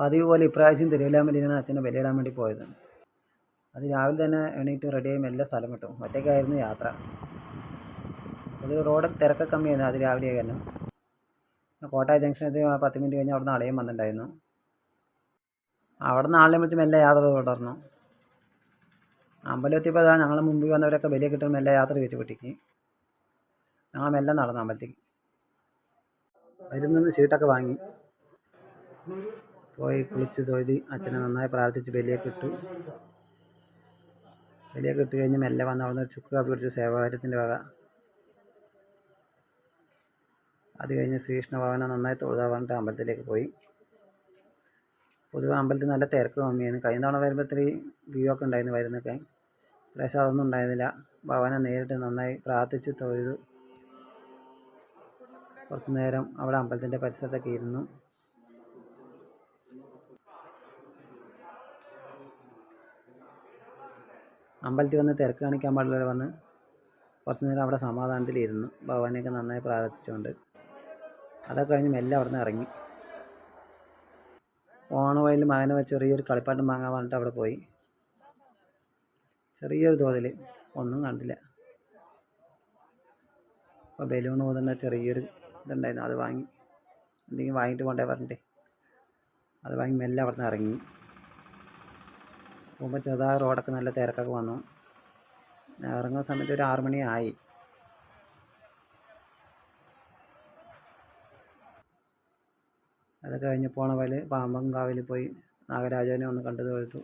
പതിവ് പോലെ ഇപ്രാവശ്യം തിരുവല്ലാമലയിലാണ് അച്ഛനെ ബലിയിടാൻ വേണ്ടി പോയത്. അത് രാവിലെ തന്നെ എണീറ്റ് റെഡിയായി മെല്ലെ സ്ഥലം വിട്ടു. ഒറ്റയ്ക്കായിരുന്നു യാത്ര. അത് റോഡ് തിരക്ക് കമ്മിയായിരുന്നു. അത് രാവിലെ കാരണം കോട്ടയ ജംഗ്ഷനെത്തി പത്ത് മിനിറ്റ് കഴിഞ്ഞ് നിന്ന് അളയും വന്നിട്ടുണ്ടായിരുന്നു. അവിടെ നിന്ന് ആളിനെ വിളിച്ച് മെല്ലെ യാത്ര തുടർന്നു. അമ്പലത്തിപ്പോൾ അതാ ഞങ്ങൾ മുമ്പിൽ വന്നവരൊക്കെ വലിയ കിട്ടുന്ന മെല്ലെ യാത്ര വെച്ച് പൊട്ടിക്ക് ഞങ്ങൾ മെല്ലെ നടന്നു അമ്പലത്തിൽ അതിൽ നിന്ന് ഷീട്ടൊക്കെ വാങ്ങി. പോയി കുളിച്ച് തൊഴുതി അച്ഛനെ നന്നായി പ്രാർത്ഥിച്ച് ബലിയൊക്കെ ഇട്ടു. ബലിയൊക്കെ ഇട്ട് കഴിഞ്ഞ് മെല്ലെ വന്ന് അവിടെ നിന്ന് ചുക്ക് കാപ്പി കുടിച്ച് സേവാകാര്യത്തിന്റെ വക. അത് കഴിഞ്ഞ് ശ്രീകൃഷ്ണ ഭവനെ നന്നായി തൊഴുതാ പറഞ്ഞിട്ട് അമ്പലത്തിലേക്ക് പോയി. പൊതുവെ അമ്പലത്തിൽ നല്ല തിരക്ക് കമ്മിയായിരുന്നു കഴിഞ്ഞ തവണ വരുമ്പോൾ ഇത്തിരി വ്യൂ ഒക്കെ ഉണ്ടായിരുന്നു വരുന്നൊക്കെ പ്രാവശ്യം അതൊന്നും ഉണ്ടായിരുന്നില്ല. ഭവനെ നേരിട്ട് നന്നായി പ്രാർത്ഥിച്ച് തൊഴുതു. കുറച്ച് നേരം അവിടെ അമ്പലത്തിന്റെ പരിസരത്തൊക്കെ ഇരുന്നു. അമ്പലത്തിൽ വന്ന് തിരക്ക് കാണിക്കാൻ പാടില്ല വന്ന് കുറച്ച് നേരം അവിടെ സമാധാനത്തിലിരുന്നു. ഭഗവാനെയൊക്കെ നന്നായി പ്രാർത്ഥിച്ചുകൊണ്ട്. അതൊക്കെ കഴിഞ്ഞ് മെല്ലെ അവിടെ നിന്ന് ഇറങ്ങി. പോണ വഴിയിൽ മകനെ വെച്ച് ചെറിയൊരു കളിപ്പാട്ടം വാങ്ങാൻ പറഞ്ഞിട്ട് അവിടെ പോയി. ചെറിയൊരു തോതിൽ ഒന്നും കണ്ടില്ല. അപ്പോൾ ബലൂൺ ഊതുന്ന ചെറിയൊരു ഇതുണ്ടായിരുന്നു. അത് വാങ്ങി. എന്തെങ്കിലും വാങ്ങിയിട്ട് കൊണ്ടേ പറഞ്ഞിട്ടേ. അത് വാങ്ങി മെല്ലെ അവിടെ നിന്ന് ഇറങ്ങി. പോകുമ്പോൾ ചെറുതായ റോഡൊക്കെ നല്ല തിരക്കൊക്കെ വന്നു. ഇറങ്ങുന്ന സമയത്ത് ഒരു ആറു മണിയായി. അത് കഴിഞ്ഞ് പോണ വഴി പാമ്പങ്കാവിൽ പോയി നാഗരാജനെ ഒന്ന് കണ്ടു തൊഴുതു